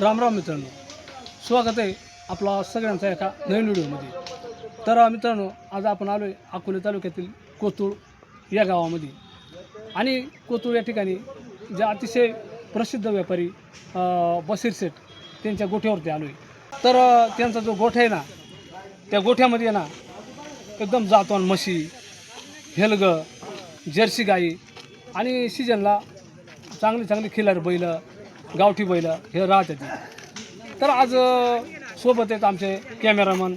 राम राम मित्रांनो. स्वागत आहे आपला सगळ्यांचा एका नवीन व्हिडिओमध्ये. तर मित्रांनो आज आपण आलो आहे अकोले तालुक्यातील कोतूळ या गावामध्ये. आणि कोतूळ या ठिकाणी जे अतिशय प्रसिद्ध व्यापारी बसीर सेठ त्यांच्या गोठ्यावरती आलो आहे तर त्यांचा जो गोठा आहे ना त्या गोठ्यामध्ये ना एकदम जातवान म्हशी हेलग जर्सी गाई आणि सीजनला चांगली चांगली खिलार बैलं गावठी बैल हे राहतात तर आज सोबत आहेत आमचे कॅमेरामन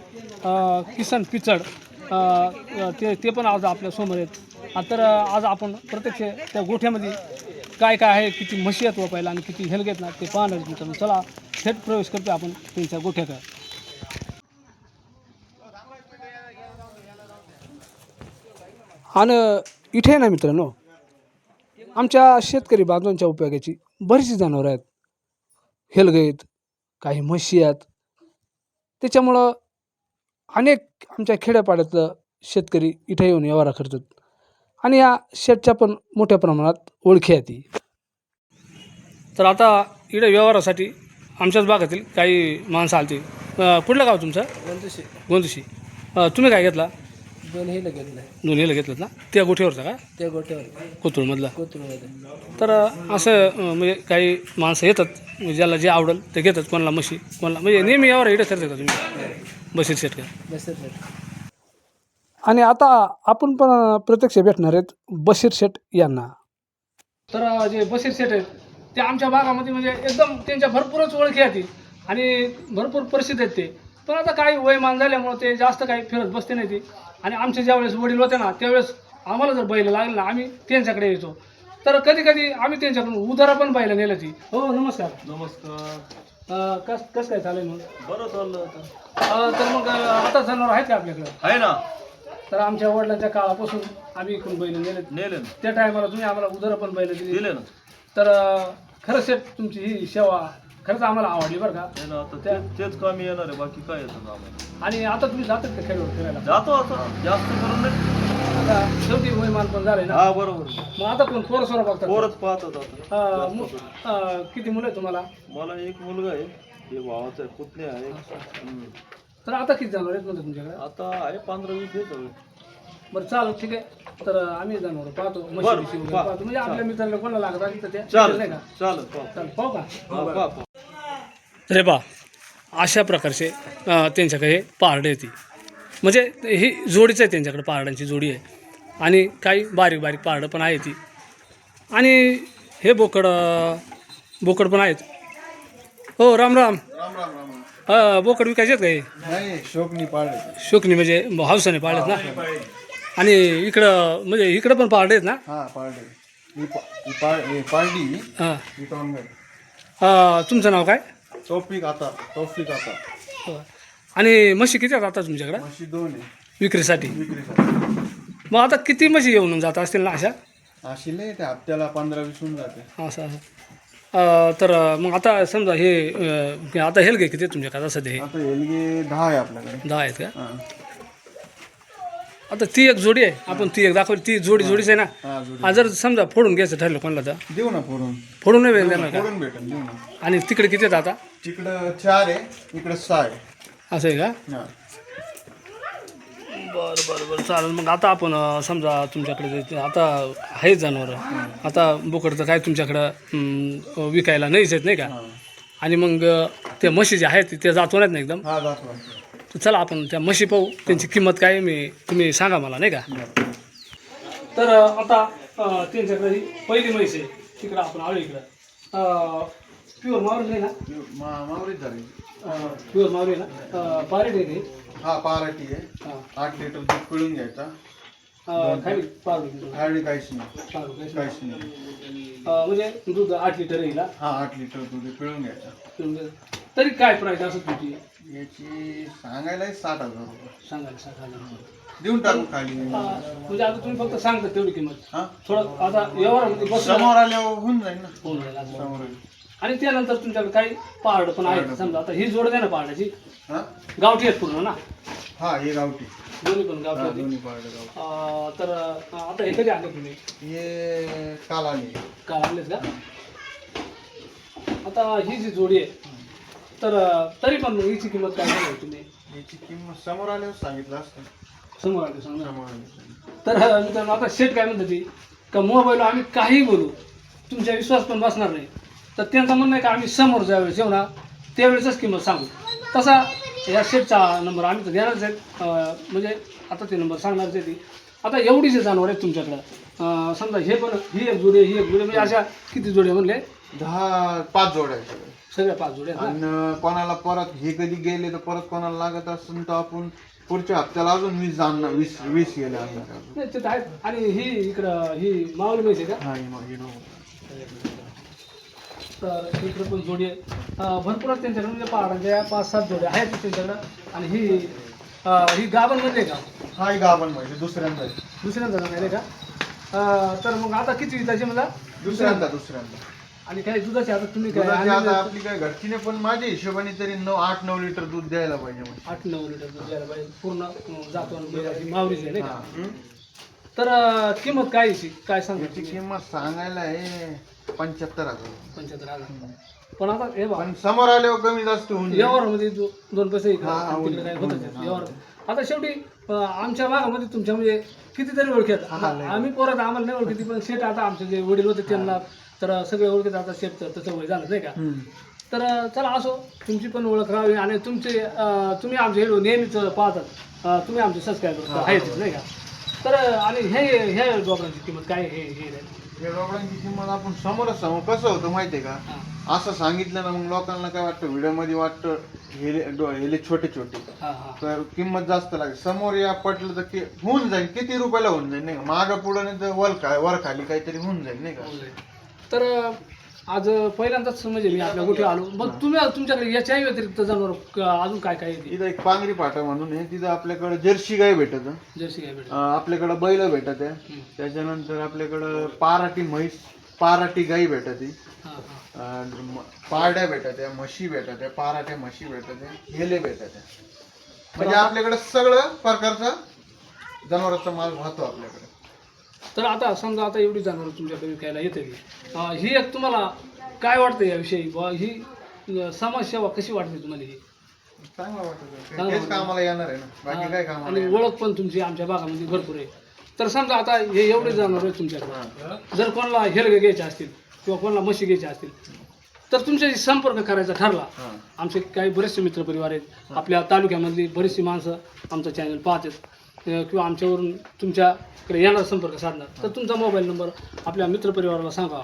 किसन पिचड. ते ते पण आज आपल्यासमोर आहेत. तर आज आपण प्रत्यक्ष त्या गोठ्यामध्ये काय काय आहे किती म्हशी आहेत वापायला आणि किती हेल घेत ना ते पाहणार मित्रांनो. चला थेट प्रवेश करतो आपण त्यांच्या गोठ्याकडे. आणि इथे ना मित्रांनो आमच्या शेतकरी बांधवांच्या उपयोगाची बरीचशी जनावरं आहेत. हेलग आहेत काही म्हशी आहेत त्याच्यामुळं अनेक आमच्या खेड्यापाड्यातलं शेतकरी इथे येऊन व्यवहार करतात. आणि या शेतच्या पण मोठ्या प्रमाणात ओळखी आहेत ती तर आता इकडे व्यवहारासाठी आमच्याच भागातील काही माणसं आलती. अं, कुठलं गाव तुमचं? गोंदशी. गोंदशी. तुम्ही काय घेतला? दोन हे घेतलं ना? त्या गोठीवरचा का? त्या गोट्यावर कोथरूडमधला? कोथरूडमध्ये. तर असं म्हणजे काही माणसं येतात म्हणजे ज्याला जे आवडेल ते घेतात कोणाला म्हशी कोणाला म्हणजे नेहमी यावर इकडे करता का तुम्ही. बशीर शेट का बसत आणि आता आपण पण प्रत्यक्ष भेटणार आहेत बशीर शेठ यांना. तर अं, जे बशीर शेठ आहेत ते आमच्या भागामध्ये म्हणजे एकदम त्यांच्या भरपूरच ओळखी आहेत. ती. आणि भरपूर प्रसिद्ध आहेत ते. पण आता काही वयमान झाल्यामुळं ते जास्त काही फिरत बसते नाही ती आणि आमचे ज्यावेळेस वडील होते ना त्यावेळेस आम्हाला जर बैल लागले ना आम्ही त्यांच्याकडे यायचो. तर कधी कधी आम्ही त्यांच्याकडून उदारा पण बैल नेलं ती. हो नमस्कार. नमस्कार. अं, कस कसं काय चालेल मग? बरं चाललं आता. अं, तर मग अं, आता जनावर आहेत का आपल्याकडे? आहे ना. तर आमच्या वडिलांच्या काळापासून आम्ही इकडून बैल नेले नेले ना त्या टायमाला तुम्ही आम्हाला उदर पण बैल दिली. दिले ना. तर अं, खरंच शेठ तुमची ही सेवा खरंच आम्हाला आवडली बरं का? हे ना आता ते- तेच कामी येणार आहे बाकी काय येतं आम्हाला? आणि आता तुम्ही जातात का खेळवर फिरायला? जातो आता जास्त करून नाही. आता शेवटी वयमान पण झाले ना? हा बरोबर. मग आता कोण पोरं सोरं बघतात? पोरच पाहतात आता. अं, मग, अं, किती मुलं आहे तुम्हाला? मला एक मुलगा आहे हे भावाचा आहे पुतणे आहे. हम्म. तर आता किती जाणार आहेत तुमच्याकडे? आता आहे पंधरा वीस हवे बरं चालू ठीक आहे. तर आम्ही जाणार पाहतो म्हशी बरं, बिशी वगैरे पहा. पाहतो. म्हणजे आपल्या मित्रांना कोणाला लागत असेल तर त्या चालेल नाही का? चालेल पाहू. चालेल पाहू का? हा, पाहू, पाहू. रे बा अशा प्रकारचे त्यांच्याकडे हे पारडे येते म्हणजे ही जोडीच आहे त्यांच्याकडे पारड्यांची जोडी आहे. आणि काही बारीक बारीक पारडं पण आहे ती. आणि हे बोकड बोकड पण आहेत. हो राम राम. अं, बोकड विकायचे आहेत का हे? नाही शोकनी पाळले. शोकनी म्हणजे हावसाने पाळलेत ना? आणि इकडं म्हणजे इकडं पण पारडे आहेत ना? हा ही ही ही हां. ही तुमचं नाव काय? टॉपिक आता टॉपिक आता. आणि म्हशी किती आहेत आता तुमच्याकडं? म्हशी दोन आहे. विक्रीसाठी. विक्रीसाठी. मग आता किती म्हशी येऊन जात असतील ना अशा? ते हप्त्याला पंधरा वीस होऊन जाते. असं असं. अं, तर मग आता समजा हे अं, आता हेल घे किती आहे तुमच्याकडे आता सध्या हे? आता एलगे दहा आहे आपल्याकडे. दहा आहेत का? हा. आता ती एक जोडी आहे. आपण ती एक दाखवली. ती जोडी जोडीच आहे ना? हा जोडी. हा, जर समजा फोडून घ्यायचं ठरलं कोणाला तर? देऊ ना फोडून. फोडून नाही देणार का? फोडून भेटेल देऊ ना. आणि तिकडे किती आहेत आता? तिकडं चार आहे इकडं सहा आहे. असं आहे का? हा. बरं बरं बरं चालेल. मग आता आपण अं, समजा तुमच्याकडे जे- आता आहे जनावरं. आता बोकड तर काय तुमच्याकडं विकायला नाहीच आहेत नाही का. आणि मग अं, त्या म्हशी ज्या आहेत त्या जातवण्यात ना एकदम? हा तर चला आपण त्या म्हशी पाहू. त्यांची किंमत काय आहे मी तुम्ही सांगा मला नाही का? तर अं, आता अं, त्यांच्याकडे ही पहिली म्हैस आहे. तिकडं आपण आलो इकडं. प्युअर मावरी नाही ना? मावरीच झाली. प्युअर मावरी आहे ना? अं, पारेट आहे ते. हा पाराटी आहे. हां. आठ लिटर दूध पिळून घ्यायचा. अं, खाली पारू खाली काहीच नाही. पारू काय काहीच नाही. अं, म्हणजे दूध आठ लिटर येईल हा. हा आठ लिटर दूध पिळून घ्यायचा. म्हणजे तरी काय प्राईस असं तुझी याची सांगायला साठ हजार रुपये. सांगायला सांगा देऊन टाकू खाली. म्हणजे आता तुम्ही फक्त सांगता तेवढी किंमत. हा? थोडं आता व्यवहारामध्ये बस समोर आल्यावर होऊन जाईल ना. होऊन जाईल असं. समोर येईल. आणि त्यानंतर तुमच्याकडे काही पहाड पण आहेत समजा आता ही जोड द्या ना पहाडाची. हा? गावठी आहेत पूर्ण ना? हा हे गावठी. दोन्ही पण गावठी होती दोन्ही पारडे गावठी. अं, तर अं, आता हे कधी आले तुम्ही? हे काल आली काल आणलेच का? आता ही जी जोडी आहे तर अं, तरी पण हिची किंमत काय सांगाल तुम्ही? याची किंमत समोर आल्यावर सांगितलं असतं. समोर आले सांगा समोर आल्यावर तर अं, मित्रांनो आता शेट काय म्हणतात ती का मोबाईल आम्ही काहीही बोलू तुमचा विश्वास पण बसणार नाही. तर त्यांचं म्हणणं आहे का आम्ही समोर ज्यावेळेस येऊ ना त्यावेळेसच किंमत सांगू तसा या शेटचा नंबर आम्ही तर देणारच आहे अं, म्हणजे आता ते नंबर सांगणारच आहे ती आता एवढीचे जनावर आहेत तुमच्याकडं समजा हे पण ही एक जोडी ही एक जोडी म्हणजे अशा किती जोडी म्हणले दहा पाच जोड्या आहेत सगळ्या. सगळ्या पाच जोड्या आहेत? आणि कोणाला परत हे कधी गेले तर परत कोणाला लागत असेल तर आपण पुढच्या हप्त्याला अजून वीस जाणणार वीस वीस गेले आणणार अजून. नाही ते तर आहेत आणि ही इकडं ही मावली म्हैस आहे का हा, हे मग हे बघू. तर इकडे पण जोडी आहे. भरपूर आहेत त्यांच्याकडे म्हणजे पहाडांच्या पाच सात जोड्या आहेत त्यांच्याकडं. आणि ही ही गाभणमध्ये का? हा एक आपण म्हणजे दुसऱ्यांदा आहे. दुसऱ्यांदा जाणार का? अं, तर मग आता किती विकायची मला? दुसऱ्यांदा दुसऱ्यांदा. आणि काय दुधाची आता तुम्ही काय दुधाची आता आहे? आपली काय घरचीने पण माझ्या हिशोबाने तरी नऊ आठ नऊ लिटर दूध द्यायला पाहिजे म्हणजे आठ नऊ लिटर दूध द्यायला पाहिजे. पूर्ण अं, जातो मावरीची आहे नाही का? हा. तर अं, किंमत काय याची? काय सांगता याची किंमत सांगायला आहे पंच्याहत्तर हजार. पंच्याहत्तर हजार. पण आता हे बा पण समोर आल्यावर कमी जास्त होऊन जाईल. यावरमध्ये दो- दोन पैसे इकडं हा, तिकडे आता शेवटी अं, आमच्या भागामध्ये तुमच्या म्हणजे कितीतरी ओळखी आहेत. हा, लय. आम्ही परत आम्हाला नाही ओळखी पण शेट आता आमचे जे वडील होते त्यांना तर सगळे ओळखीत आता शेट तर तसं वय झालं नाही का? हम्म. तर अं, चला असो तुमची पण ओळख राहावी आणि तुमचे अं, तुम्ही आमचे व्हिडिओ नेहमीच पाहतात. अं, तुम्ही आमचे सबस्क्रायबर आहेतच नाही का? तर आणि हे ह्या डॉक्टरांची किंमत काय हे हे किंमत आपण समोरच सांगू. कसं होतं माहितीये का? हा. असं सांगितलं ना मग लोकांना काय वाटतं? व्हिडिओमध्ये वाटतं हेले डो- हेले छोटे छोटे हा हा. तर किंमत जास्त लागेल. समोर या पटलं तर कि- होऊन जाईल. किती रुपयाला होऊन जाईल नाही का? मागं पुढं नाही तर वर खा वर खाली काहीतरी होऊन जाईल नाही का? तर आज पहिल्यांदाच म्हणजे मी आपल्या गोठी आलो. मग तुम्ही तुमच्याकडे याच्याही व्यतिरिक्त जनावर अजून काय काय येते? इथं एक पांगरी पाटा म्हणून आहे. तिथं आपल्याकडे जर्सी गाय भेटत. जर्सी काय भेटेल आपल्याकडं बैल भेटत आहे. त्याच्यानंतर आपल्याकडं पाराटी म्हैस पाराटी गाई भेटत पारड्या भेटत आहे म्हशी भेटत आहे पाराट्या म्हशी भेटत आहे हेले भेटत आहे. म्हणजे आपल्याकडे सगळं प्रकारचा जनावरांचा माल राहतो आपल्याकडे. तर आता समजा आता एवढी जनावर तुमच्याकडे विकायला येते ही एक तुम्हाला काय वाटतं याविषयी? बुवा ही समाजसेवा कशी वाटते तुम्हाला ही? चांगलं वाटत चांगलं तेच कामाला येणार आहे ना. बाकी काय कामाला आणि येणार? ओळख पण तुमची आमच्या भागामध्ये भरपूर आहे. तर समजा आता हे एवढे जनावर आहे तुमच्याकडे. जर कोणाला हेरगे घ्यायचे असतील किंवा कोणाला म्हशी घ्यायच्या असतील तर तुमच्याशी संपर्क करायचा ठरला. हा. आमचे काही बरेचसे मित्रपरिवार आहेत. आपल्या तालुक्यामधली बरीचशी माणसं आमचं चॅनल पाहतात. किंवा आमच्यावरून तुमच्याकडे येणार संपर्क साधणार. तर तुमचा मोबाईल नंबर आपल्या मित्रपरिवाराला सांगा.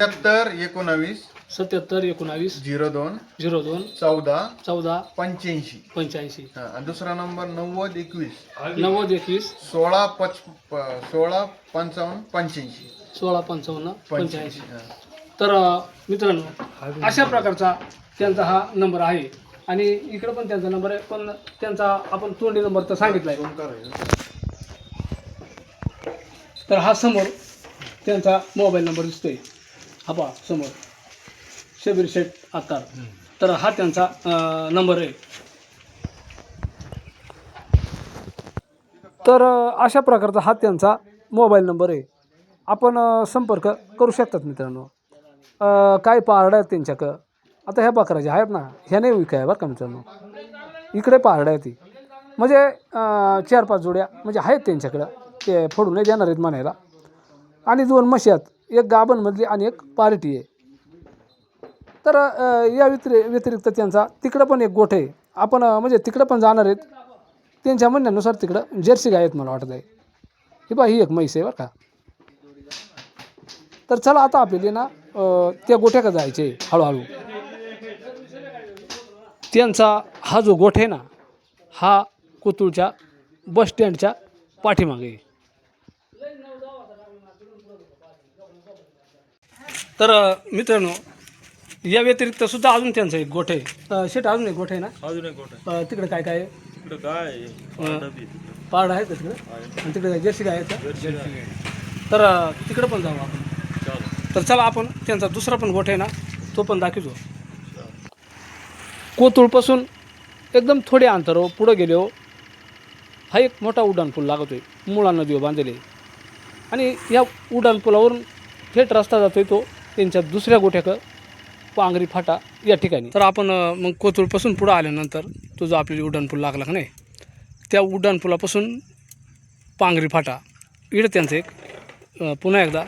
सत्तर एकोणावीस सत्याहत्तर एकोणावीस झिरो दोन झिरो दोन चौदा चौदा पंच्याऐंशी. पंच्याऐंशी. हा, आणि दुसरा नंबर नव्वद एकवीस. नव्वद एकवीस सोळा पच प- सोळा पंचावन्न पंच्याऐंशी. सोळा पंचावन्न पंच्याऐंशी पंच्याऐंशी. हा. तर अ, मित्रांनो अशा प्रकारचा त्यांचा हा नंबर आहे. आणि इकडं पण त्यांचा नंबर आहे पण त्यांचा आपण तोंडी नंबर तर सांगितला आहे करायचं. तर हा समोर त्यांचा मोबाईल नंबर दिसतोय. हा पहा समोर. शबीर शेठ आकार तर हा त्यांचा नंबर आहे. तर अ, अशा प्रकारचा हा त्यांचा मोबाईल नंबर आहे. आपण अ, संपर्क करू शकतात मित्रांनो. अ, काय पारड्या आहेत त्यांच्याकडं? आता ह्या बकराच्या आहेत ना ह्या नाही विकाय बरं का मित्रांनो. इकडे पारड्या आहे ती. म्हणजे चार पाच जोड्या म्हणजे आहेत त्यांच्याकडं. ते फोडून नाही देणार आहेत म्हणायला. आणि दोन म्हशी आहेत. एक गाभणमधली आणि एक पार्टी आहे. तर या व्यतिरि व्यतिरिक्त त्यांचा तिकडं पण एक गोठ आहे. आपण म्हणजे तिकडं पण जाणार आहेत. त्यांच्या म्हणण्यानुसार तिकडं जर्सी गाय आहेत मला वाटत आहे. ही बा ही एक म्हैस आहे बरं का. तर चला आता आपल्याला ना त्या गोठ्याकडे जायचे हळूहळू. त्यांचा हा जो गोठ आहे ना हा कोतुळच्या बस स्टँडच्या पाठीमागे आहे. तर अ, मित्रांनो या व्यतिरिक्त सुद्धा अजून त्यांचं एक गोठ आहे शेट अजून एक गोठ आहे ना अजून एक गोट अ, तिकडे काय काय आहे तिकडं काय आहे? पारडा बी आहे तिकडं. पारड आहे का तिकडे आहे. आणि तिकडे काय जर्सी गाय का? जर्सी आहे. तर अ, तिकडे पण जाऊ आपण चालेल. तर चला आपण त्यांचा दुसरा पण गोठ आहे ना तो पण दाखवतो कोतुळपासून एकदम थोडे अंतरावर पुढं गेलो. हा एक मोठा उड्डाणपूल लागतो आहे मुळा नदीवर बांधलेले. आणि या उड्डाणपुलावरून थेट रस्ता जातो आहे तो त्यांच्या दुसऱ्या गोठ्याकडं पांगरी फाटा या ठिकाणी. तर आपण मग कोथरूडपासून पुढं आल्यानंतर तो जो आपल्याला उड्डाणपूल लागला का नाही त्या उड्डाणपुलापासून पांगरी फाटा. इकडं त्यांचं एक पुन्हा एकदा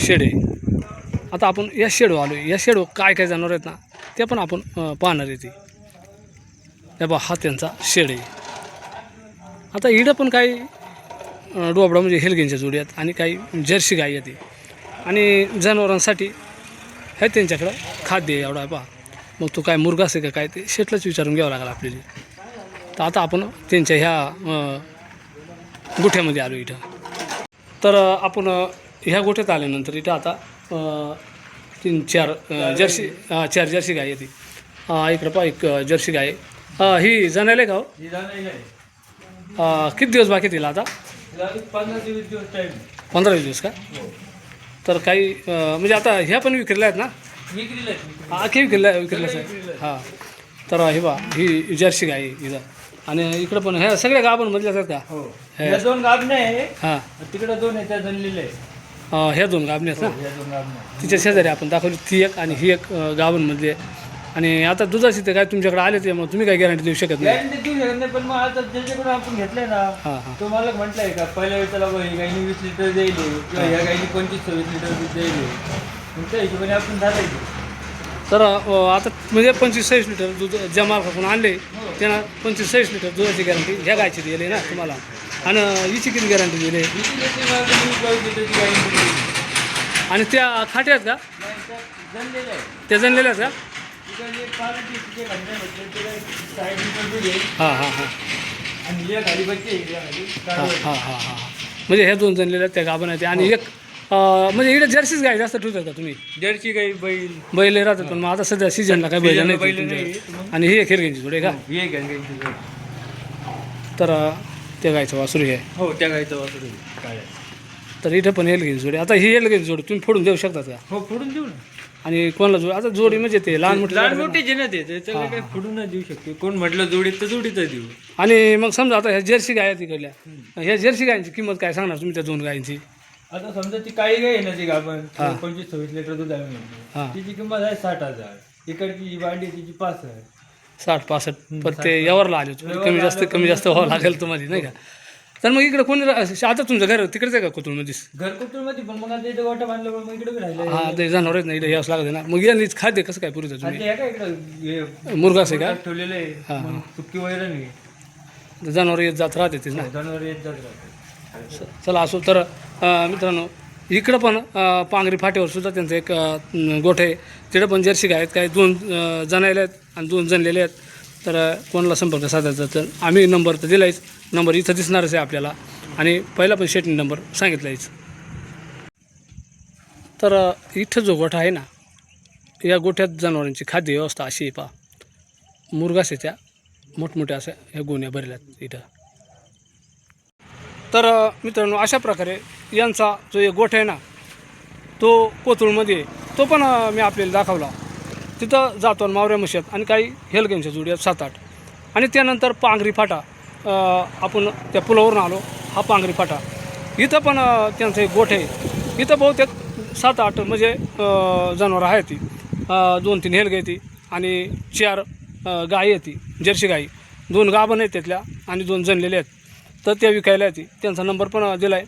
शेड आहे. आता आपण या शेडू आलो या शेडू काय काय जनावर आहेत ना ते पण आपण पाहणार आहे ती. त्या बा हा त्यांचा शेड आहे. आता इडं पण काही डोबडा म्हणजे हेलगेंच्या जोडी आहेत आणि काही जर्सी गाई येते आणि जनावरांसाठी हे त्यांच्याकडं खाद्य आहे एवढा आहे पहा. मग तो काय मुर्गा असेल का काय ते शेटलाच विचारून घ्यावं लागेल आपल्याला. तर आता आपण त्यांच्या ह्या गुठ्यामध्ये आलो इथं. तर आपण ह्या गोठ्यात आल्यानंतर इथं आता तीन चार जर्सी चार जर्सी गाय येते. इकडं पहा एक जर्सी गाय. ही जणायला का हो? किती दिवस बाकी तिला आता? पंधरा वीस दिवस का? तर काही म्हणजे आता ह्या पण विक्रीला आहेत ना? हा की विक्रीला विक्रीलाच आहे हां. तर हे बा ही जर्सी गाय आहे इथं. आणि इकडं पण ह्या सगळ्या गावांमधल्याच आहेत का? हो. हे. दोन गाबणे आहे. हां. तिकडे दोन आहे त्या जनलेले ह्या दोन गाबणी आहेत ना? तिच्या शेजारी आपण दाखवली ती एक आणि ही एक गावांमधली आहे. आणि आता दुधाची ते काय तुमच्याकडे आले ते मग तुम्ही काय गॅरंटी देऊ शकत नाही? गॅरंटी देऊ शकत नाही पण मग आता ज्याच्याकडून आपण घेतलंय ना हां तो मला म्हटलंय का पहिल्या वेळेला बाबा ही गाईने वीस लिटर देईल किंवा या गाईने पंचवीस सव्वीस लिटर दूध देईल. मग त्या हिशोबाने आपण झालं तर आता म्हणजे पंचवीस सव्वीस लिटर दूध ज्या मालकाकडून आणले त्यांना पंचवीस सव्वीस लिटर दुधाची गॅरंटी ह्या गायची दिली ना तुम्हाला. आणि हिची किती गॅरंटी दिली. आणि त्या खाट्या आहेत का? त्या जनलेल्या आहेत का? हां हां हां. हां. हां हां हां. म्हणजे ह्या दोन जनलेल्या आहेत त्या गाभण आहेत. आणि एक अ, म्हणजे इकडे जर्सीच गाय जास्त ठेवतात का तुम्ही? जर्सी गाई बैल. बैल राहतात पण मग आता सध्या सीजनला काय बैल नाही बैल. नाही? आणि ही हिरग्यांची थोडे का? हे गाईची गाई. तर अ, त्या गायचं वासरू हे. आहे हो त्या गाईचं वासरू आहे. काय? आहे. तर इथं पण हेल जोडी. आता ही हेल जोडी तुम्ही फोडून देऊ शकतात का? हो फोडून देऊ ना. आणि कोणाला जोडी? आता जोडी म्हणजे ते लहान मोठी लहान मोठे जे ना. ते त्याला काय फोडून नाही देऊ शकते. कोण म्हटलं जोडीत तर जोडीच देऊ. आणि मग समजा आता ह्या जर्सी गाय आहेत तिकडल्या ह्या जर्सी गायची किंमत काय सांगणार तुम्ही त्या दोन गायींची? आता समजा ती काही गाय आहे ना ती आपण हा. पंचवीस सव्वीस लिटर दूध आहे हा. तिची किंमत आहे साठ हजार. इकडची जी भांडी आहे तिची पाच हजार साठ पासष्ट पण ते यावरला आले होते. कमी जास्त कमी जास्त व्हावं लागेल तुम्हाला नाही का? तर मग इकडे कोणी रा- आता तुमचं घर तिकडेच आहे का कोथरूडमध्ये घरकुटूरमध्ये पण मग आता इथं बांधल्यामुळे मग इकडे राहिलं हा ते जनावर आहेत ना इकडे यावंच लागत ना. मग यांनी खाद्य कसं काय पुरतं आणि तुम्ही? ते आहे का इकडं हे मुरगास आहे का? ठेवलेलं हा, आहे सुक्की वगैरे नाही जनावर येत जात राहते तेच ना. जनावर येत जात राहते. च- चला असो तर मित्रांनो इकडं पण पांगरी फाट्यावर सुद्धा त्यांचं एक गोठ आहे. तिकडं पण जर्सी गाय आहेत. काय दोन अं, जणायला आहेत आणि दोन जणलेले आहेत. तर कोणाला संपर्क साधायचा तर आम्ही नंबर तर दिलायच. नंबर इथं दिसणारच आहे आपल्याला. आणि पहिला पण शेटणी नंबर सांगितलायच तर इथं जो गोठा आहे ना या गोठ्यात जनावरांची खाद्य व्यवस्था अशी आहे पा मुरगास आहे त्या. मोठमोठ्या अशा ह्या भरल्या भरल्यात इथं. तर मित्रांनो अशा प्रकारे यांचा जो एक गोठ आहे ना तो कोथरूडमध्ये आहे. तो पण मी आपल्याला दाखवला. तिथं जातो मावऱ्या मशात आणि काही हेलगेंच्या जोडी आहेत सात आठ आणि त्यानंतर पांगरी फाटा आपण त्या पुलावरून आलो हा पांगरी फाटा. इथं पण त्यांचं एक गोठ आहे. इथं बहुतेक सात आठ म्हणजे जनावरं आहेत ती. दोन तीन हेलगे ती आणि चार गाय येते जर्सी गाई दोन गाभण आहेत त्यातल्या आणि दोन जणलेले आहेत. तर त्या विकायला येते. त्यांचा नंबर पण दिला आहे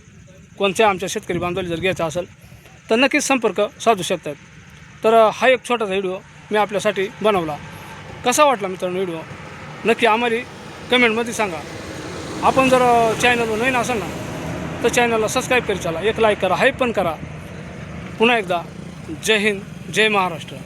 कोणत्या आमच्या शेतकरी बांधवाला जर घ्यायचा असेल तर नक्कीच संपर्क साधू शकतात. तर हा एक छोटासा व्हिडिओ मी आपल्यासाठी बनवला. कसा वाटला मित्रांनो व्हिडिओ? नक्की आम्हाला कमेंटमध्ये सांगा. आपण जर चॅनलवर नवीन असाल ना तर चॅनलला सबस्क्राईब करी चला एक लाईक करा हाईप पण करा. पुन्हा एकदा जय हिंद जय महाराष्ट्र.